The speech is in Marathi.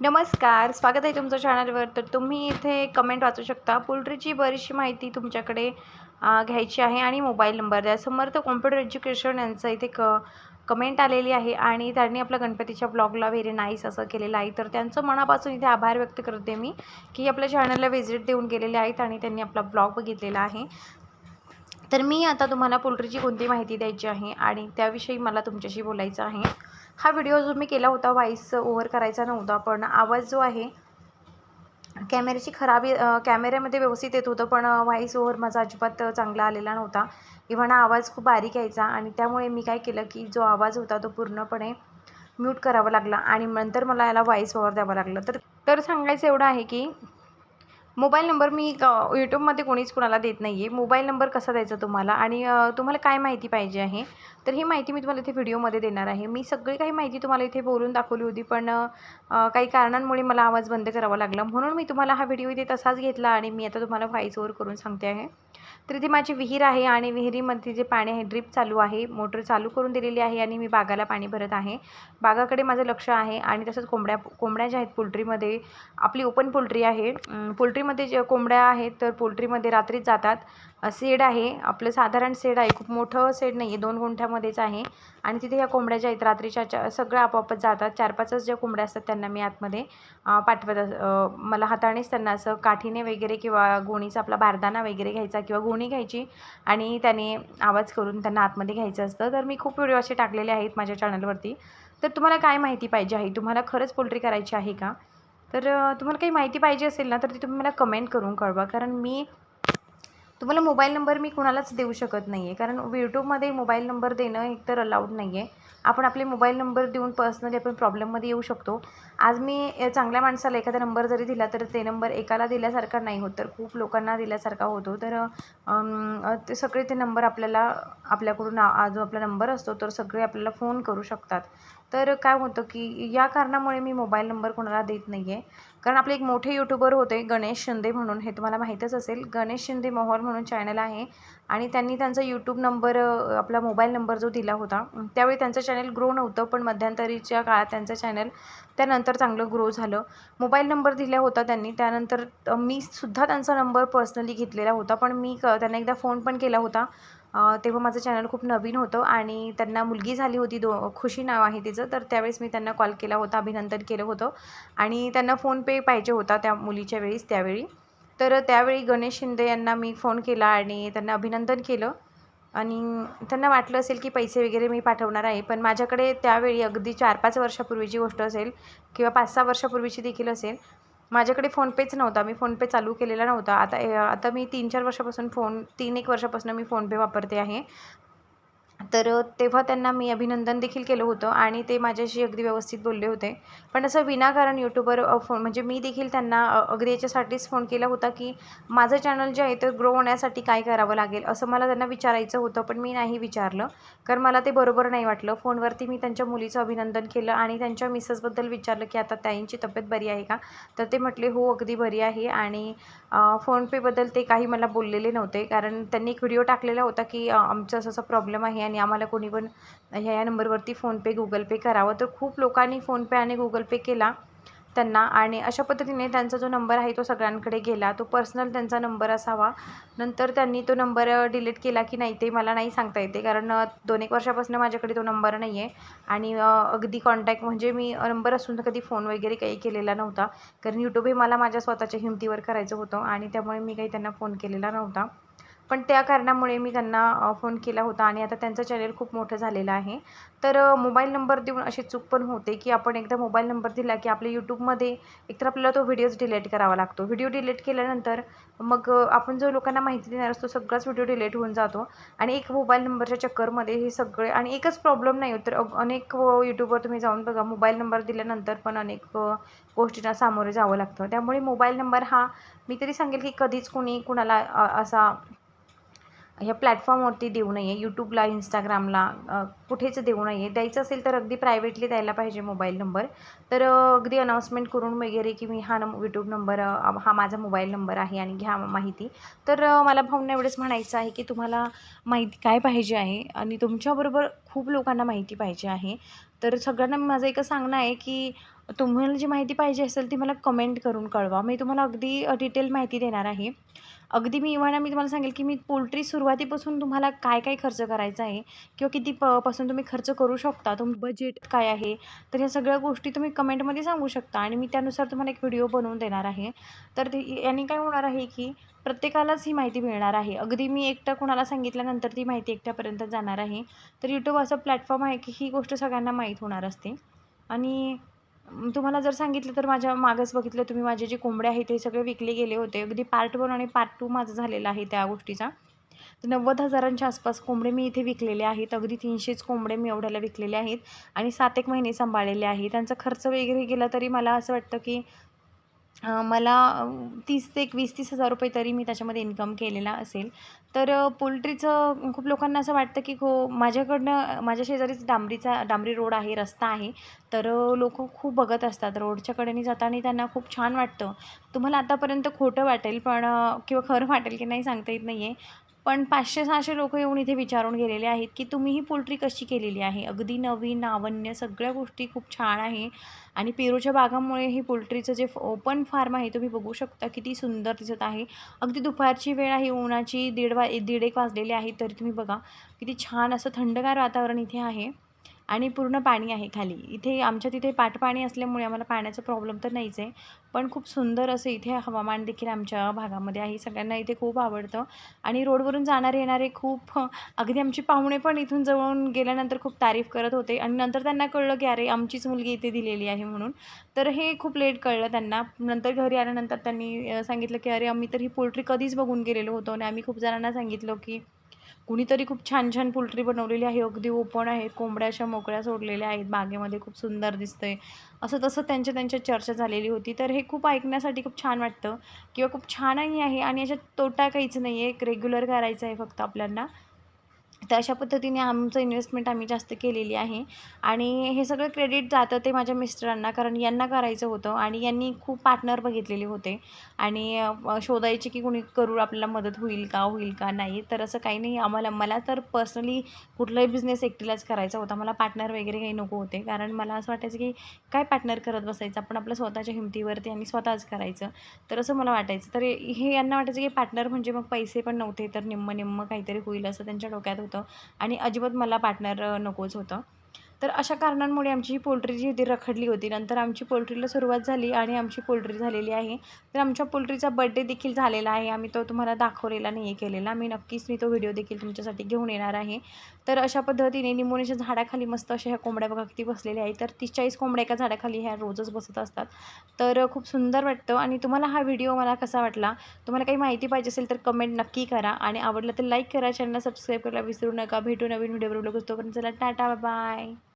नमस्कार स्वागत आहे तुमचं चॅनलवर तर तुम्ही इथे कमेंट वाचू शकता. पोल्ट्रीची बरीचशी माहिती तुमच्याकडे घ्यायची आहे आणि मोबाईल नंबर द्या. समर्थ कॉम्प्युटर एज्युकेशन यांचं इथे क कमेंट आलेली आहे आणि त्यांनी आपल्या गणपतीच्या ब्लॉगला व्हेरी नाईस असं केलेलं आहे. तर त्यांचं मनापासून इथे आभार व्यक्त करते मी की आपल्या चॅनलला व्हिजिट देऊन गेलेले आहेत आणि त्यांनी आपला ब्लॉग बघितलेला आहे. तर मी आता तुम्हाला पोल्ट्रीची कोणती माहिती द्यायची आहे आणि त्याविषयी मला तुमच्याशी बोलायचं आहे. हा व्हिडिओ जो मी केला होता व्हॉईस ओव्हर करायचा नव्हता पण आवाज जो आहे कॅमेऱ्याची खराबी कॅमेऱ्यामध्ये व्यवस्थित येत होतं पण व्हॉईस ओव्हर माझा अजिबात चांगला आलेला नव्हता. इव्हन आवाज खूप बारीक यायचा आणि त्यामुळे मी काय केलं की जो आवाज होता तो पूर्णपणे म्यूट करावा लागला आणि नंतर मला याला व्हॉईस ओव्हर द्यावा लागलं. तर तर सांगायचं एवढं आहे की मोबाईल नंबर मी क- यूट्यूबमध्ये कोणीच कुणाला देत नाही आहे मोबाईल नंबर कसा द्यायचा तुम्हाला? आणि तुम्हाला काय माहिती पाहिजे आहे? तर ही माहिती मी तुम्हाला इथे व्हिडिओमध्ये देणार आहे. मी सगळी काही माहिती तुम्हाला इथे बोलून दाखवली होती पण काही कारणांमुळे मला आवाज बंद करावा लागला. म्हणून मी तुम्हाला हा व्हिडिओ इथे तसाच घेतला आणि मी आता तुम्हाला व्हॉईस ओव्हर करून सांगते आहे. तर इथे माझी विहीर आहे आणि विहिरीमध्ये जे पाणी आहे ड्रीप चालू आहे मोटर चालू करून दिलेली आहे आणि मी बागाला पाणी भरत आहे. बागाकडे माझं लक्ष आहे आणि तसंच कोंबड्या कोंबड्या ज्या आहेत पोल्ट्रीमध्ये आपली ओपन पोल्ट्री आहे. पोल्ट्रीमध्ये जे कोंबड्या आहेत तर पोल्ट्रीमध्ये रात्रीच जातात. सेड शेड आहे. आपलं साधारण शेड आहे. खूप मोठं शेड नाही आहे. दोन गुंठ्यामध्येच आहे. आणि तिथे ह्या कोंबड्या ज्या आहेत रात्रीच्या सगळ्या आपोआपच जातात. चार पाचच ज्या कोंबड्या असतात त्यांना मी आतमध्ये पाठवत मला हातानेच त्यांना असं काठीने वगैरे किंवा गोणीचा आपला बारदाना वगैरे घ्यायचा किंवा गोणी घ्यायची आणि त्याने आवाज करून त्यांना आतमध्ये घ्यायचं असतं. तर मी खूप व्हिडिओ असे टाकलेले आहेत माझ्या चॅनलवरती तर तुम्हाला काय माहिती पाहिजे आहे? तुम्हाला खरंच पोल्ट्री करायची आहे का? तर तुम्हाला काही माहिती पाहिजे असेल ना तर ती तुम्ही मला कमेंट करून कळवा. कारण मी तुम्हाला मोबाईल नंबर मी कुणालाच देऊ शकत नाही आहे कारण यूट्यूबमध्ये मोबाईल नंबर देणं एकतर अलाउड नाही आहे आपण आपले मोबाईल नंबर देऊन पर्सनली आपण प्रॉब्लेममध्ये येऊ शकतो. आज मी चांगल्या माणसाला एखादा नंबर जरी दिला तर ते नंबर एकाला दिल्यासारखा नाही होत तर खूप लोकांना दिल्यासारखा होतो. तर ते सगळे ते नंबर आपल्याला आपल्याकडून जो आपला नंबर असतो तर सगळे आपल्याला फोन करू शकतात. तर काय होतं की या कारणामुळे मी मोबाईल नंबर कोणाला देत नाही आहे कारण आपले एक मोठे यूट्यूबर होते गणेश शिंदे म्हणून. हे तुम्हाला माहीतच असेल. गणेश शिंदे मोहोळ म्हणून चॅनल आहे. आणि त्यांनी त्यांचा यूट्यूब नंबर आपला मोबाईल नंबर जो दिला होता त्यावेळी त्यांचं चॅनल ग्रो नव्हतं पण मध्यंतरीच्या काळात त्यांचं चॅनल त्यानंतर चांगलं ग्रो झालं. मोबाईल नंबर दिला होता त्यांनी. त्यानंतर मी सुद्धा त्यांचा नंबर पर्सनली घेतलेला होता. पण मी क त्यांना एकदा फोन पण केला होता. तेव्हा माझं चॅनल खूप नवीन होतं आणि त्यांना मुलगी झाली होती दो खुशी नाव आहे तिचं तर त्यावेळेस मी त्यांना कॉल केला होता अभिनंदन केलं होतं. आणि त्यांना फोनपे पाहिजे होता त्या मुलीच्या वेळेस त्यावेळी. तर त्यावेळी गणेश शिंदे यांना मी फोन केला आणि त्यांना अभिनंदन केलं. आणि त्यांना वाटलं असेल की पैसे वगैरे मी पाठवणार आहे पण माझ्याकडे त्यावेळी अगदी चार पाच वर्षापूर्वीची गोष्ट असेल किंवा पाच सहा वर्षापूर्वीची देखील असेल माझ्याकडे फोनपेच नव्हता मी फोनपे चालू केलेला नव्हता. आता ए- आता मी तीन चार वर्षापासून फोन तीन एक वर्षापासून मी फोनपे वापरते आहे. तर तेव्हा त्यांना मी अभिनंदन देखील केलं होतं आणि ते माझ्याशी अगदी व्यवस्थित बोलले होते. पण असं विनाकारण यूट्यूबर फोन म्हणजे मी देखील त्यांना अगदी याच्यासाठीच फोन केला होता की माझं चॅनल जे आहे ते ग्रो होण्यासाठी काय करावं लागेल असं मला त्यांना विचारायचं होतं पण मी नाही विचारलं. कारण मला ते बरोबर नाही वाटलं. फोनवरती मी त्यांच्या मुलीचं अभिनंदन केलं आणि त्यांच्या मिसेसबद्दल विचारलं की आता ताईंची तब्येत बरी आहे का? तर ते म्हटले हो अगदी बरी आहे. आणि फोनपेबद्दल ते काही मला बोललेले नव्हते. कारण त्यांनी एक व्हिडिओ टाकलेला होता की आमचा आमचं असं असं प्रॉब्लेम आहे आणि आम्हाला कोणी पण ह्या या नंबरवरती फोनपे गुगल पे करावं. तर खूप लोकांनी फोनपे आणि गुगल पे केला त्यांना. आणि अशा पद्धतीने त्यांचा जो नंबर आहे तो सगळ्यांकडे गेला. तो पर्सनल त्यांचा नंबर असावा. नंतर त्यांनी तो नंबर डिलीट केला की नाही ते मला नाही सांगता येते. कारण दोन एक वर्षापासून माझ्याकडे तो नंबर नाही आहे आणि अगदी कॉन्टॅक्ट म्हणजे मी नंबर असून कधी फोन वगैरे काही केलेला नव्हता. कारण यूट्यूब हे मला माझ्या स्वतःच्या हिमतीवर करायचं होतं. आणि त्यामुळे मी काही त्यांना फोन केलेला नव्हता. पण त्या कारणामुळे मी त्यांना फोन केला होता आणि आता त्यांचं चॅनल खूप मोठं झालेलं आहे. तर मोबाईल नंबर देऊन अशी चूक पण होते की आपण एकदा मोबाईल नंबर दिला की आपल्या यूट्यूबमध्ये एकतर आपल्याला तो व्हिडिओज डिलीट करावा लागतो. व्हिडिओ डिलीट केल्यानंतर मग आपण जो लोकांना माहिती देणार असतो सगळाच व्हिडिओ डिलीट होऊन जातो आणि एक मोबाईल नंबरच्या चक्करमध्ये हे सगळे आणि एकच प्रॉब्लेम नाही होत तर अनेक यूट्यूबवर तुम्ही जाऊन बघा मोबाईल नंबर दिल्यानंतर पण अनेक गोष्टींना सामोरे जावं लागतं. त्यामुळे मोबाईल नंबर हा मी तरी सांगेल की कधीच कुणी कुणाला असा ह्या प्लॅटफॉर्मवरती देऊ नये यूट्यूबला इंस्टाग्रामला कुठेच देऊ नये. द्यायचं असेल तर अगदी प्रायव्हेटली द्यायला पाहिजे मोबाईल नंबर तर अगदी अनाऊन्समेंट करून वगैरे की मी हा नम यूट्यूब नंबर हा माझा मोबाईल नंबर आहे आणि घ्या माहिती. तर मला भाऊंना एवढंच म्हणायचं आहे की तुम्हाला माहिती काय पाहिजे आहे आणि तुमच्याबरोबर खूप लोकांना माहिती पाहिजे आहे. तर सगळ्यांना माझं एकच सांगणं आहे की तुम्हाला जी माहिती पाहिजे असेल ती मला कमेंट करून कळवा. मी तुम्हाला अगदी डिटेल माहिती देणार आहे. अगदी मी इव्हाना मी तुम्हाला सांगेल की मी पोल्ट्री सुरुवातीपासून तुम्हाला काय काय खर्च करायचा आहे किंवा किती प पासून तुम्ही खर्च करू शकता तुम बजेट काय आहे तर ह्या सगळ्या गोष्टी तुम्ही कमेंटमध्ये सांगू शकता आणि मी त्यानुसार तुम्हाला एक व्हिडिओ बनवून देणार आहे. तर ते याने काय होणार आहे की प्रत्येकालाच ही माहिती मिळणार आहे. अगदी मी एकटं कोणाला सांगितल्यानंतर ती माहिती एकट्यापर्यंत जाणार आहे. तर यूट्यूब असं प्लॅटफॉर्म आहे की ही गोष्ट सगळ्यांना माहीत होणार असते. आणि तुम्हाला जर सांगितलं तर माझ्या मागच बघितलं. तुम्ही माझे जे कोंबडे आहेत ते सगळे विकले गेले होते. अगदी पार्ट वन आणि पार्ट टू माझं झालेला आहे त्या गोष्टीचा. तर नव्वद हजारांच्या आसपास कोंबडे मी इथे विकलेले आहेत. अगदी तीनशेच कोंबडे मी एवढ्याला विकलेले आहेत आणि सात एक महिने सांभाळलेले आहे त्यांचा खर्च वगैरे गेला तरी मला असं वाटतं की मला तीस ते एक वीस तीस हजार रुपये तरी मी त्याच्यामध्ये इन्कम केलेला असेल. तर पोल्ट्रीचं खूप लोकांना असं वाटतं की हो माझ्याकडनं माझ्या शेजारीच डांबरीचा डांबरी रोड आहे रस्ता आहे. तर लोक खूप बघत असतात रोडच्या कडेने जाताना त्यांना खूप छान वाटतं. तुम्हाला आतापर्यंत खोटं वाटेल पण किंवा खरं वाटेल की नाही सांगता येत नाही आहे पण पाचशे सहाशे लोक येऊन इथे विचारून गेलेले आहेत की तुम्ही ही पोल्ट्री कशी केलेली आहे? अगदी नवीन नावन्य सगळ्या गोष्टी खूप छान आहे आणि पेरूच्या बागामुळे ही पोल्ट्रीचं जे ओपन फार्म आहे तुम्ही बघू शकता किती सुंदर दिसत आहे. अगदी दुपारची वेळ आहे उन्हाची दीड वा दीड एक वाजलेली आहे तरी तुम्ही बघा किती छान असं थंडगार वातावरण इथे आहे. आणि पूर्ण पाणी आहे खाली. इथे आमच्या तिथे पाटपाणी असल्यामुळे आम्हाला पाण्याचा प्रॉब्लेम तर नाहीच आहे. पण खूप सुंदर असं इथे हवामान देखील आमच्या भागामध्ये आहे. सगळ्यांना इथे खूप आवडतं. आणि रोडवरून जाणारे येणारे खूप अगदी आमचे पाहुणे पण इथून जवळून गेल्यानंतर खूप तारीफ करत होते. आणि नंतर त्यांना कळलं की अरे आमचीच मुलगी इथे दिलेली आहे म्हणून. तर हे खूप लेट कळलं त्यांना. नंतर घरी आल्यानंतर त्यांनी सांगितलं की अरे आम्ही तर ही पोल्ट्री कधीच बघून गेलेलो होतो. आणि आम्ही खूप जणांना सांगितलं की कुणीतरी खूप छान छान पोल्ट्री बनवलेली आहे. अगदी ओपन आहे. कोंबड्या अशा मोकळ्या सोडलेल्या आहेत. बागेमध्ये खूप सुंदर दिसतंय. असं तसं त्यांच्या त्यांच्या चर्चा झालेली होती. तर हे खूप ऐकण्यासाठी खूप छान वाटतं. किंवा खूप छानही आहे. आणि याच्यात तोटा काहीच नाही आहे एक रेग्युलर करायचं आहे फक्त आपल्याला तर अशा पद्धतीने आमचं इन्व्हेस्टमेंट आम्ही जास्त केलेली आहे. आणि हे सगळं क्रेडिट जातं ते माझ्या मिस्टरांना कारण यांना करायचं होतं आणि यांनी खूप पार्टनर बघितलेले होते. आणि शोधायचे की कोणी करू आपल्याला मदत होईल का होईल का नाही. तर असं काही नाही. आम्हाला मला तर पर्सनली कुठलाही बिझनेस एकटीलाच करायचा होता. मला पार्टनर वगैरे काही नको होते. कारण मला असं वाटायचं की काय पार्टनर करत बसायचं? आपण आपल्या स्वतःच्या हिमतीवरती आणि स्वतःच करायचं. तर असं मला वाटायचं. तर हे यांना वाटायचं की पार्टनर म्हणजे मग पैसे पण नव्हते तर निम्म निम्म काहीतरी होईल असं त्यांच्या डोक्यात होतं. होतं. आणि अजिबात मला पार्टनर नकोच होतं. तर अशा कारणांमुळे आमची ही पोल्ट्री जी होती रखडली होती. नंतर आमची पोल्ट्रीला सुरुवात झाली आणि आमची पोल्ट्री झालेली आहे. तर आमच्या पोल्ट्रीचा बड्डे देखील झालेला आहे. आम्ही तो तुम्हाला दाखवलेला नाही आहे केलेला. मी नक्कीच मी तो व्हिडिओ देखील तुमच्यासाठी घेऊन येणार आहे. तर अशा पद्धतीने निमोनीच्या झाडाखाली मस्त अशा ह्या कोंबड्या बघा किती बसलेल्या आहेत. तर तीस चाळीस कोंबड्या एका झाडाखाली ह्या रोजच बसत असतात. तर खूप सुंदर वाटतं आणि तुम्हाला हा व्हिडिओ मला कसा वाटला? तुम्हाला काही माहिती पाहिजे असेल तर कमेंट नक्की करा आणि आवडलं तर लाईक करा. चॅनलला सबस्क्राईब करायला विसरू नका. भेटू नवीन व्हिडिओ बरोबर तोपर्यंत चला टाटा बाय